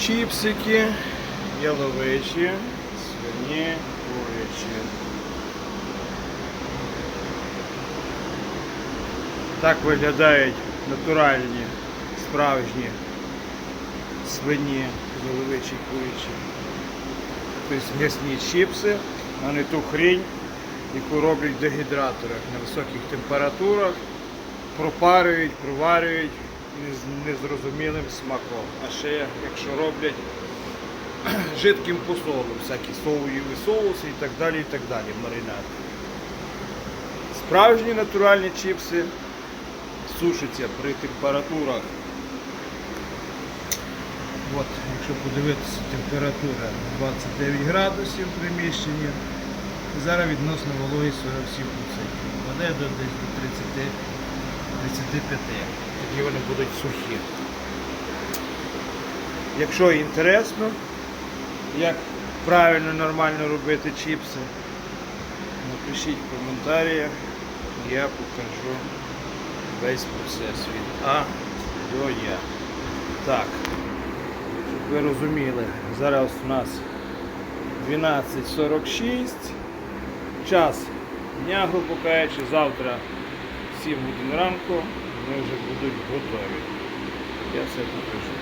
Чіпсики, яловичі, свині, курячі. Так виглядають натуральні, справжні свині, яловичі, курячі. Тобто м'ясні чіпси, а не ту хрінь, яку роблять в дегідраторах на високих температурах, пропарюють, проварюють незрозумілим смаком. А ще якщо роблять жидким посолом, всякі соєві соуси і так далі, і так далі, маринад. Справжні натуральні чіпси сушаться при температурах. От, якщо подивитися, температура 29 градусів в приміщенні. Зараз відносно вологість 47%. Воде до десь до 30, 35. Тоді вони будуть сухі. Якщо інтересно, як правильно нормально робити чіпси, напишіть в коментарях, я покажу весь процес від А до Я. Так, щоб ви розуміли, зараз у нас 12.46. Час дня, грубо кажучи, завтра 7 годин ранку вони вже будуть готові. Я все покажу.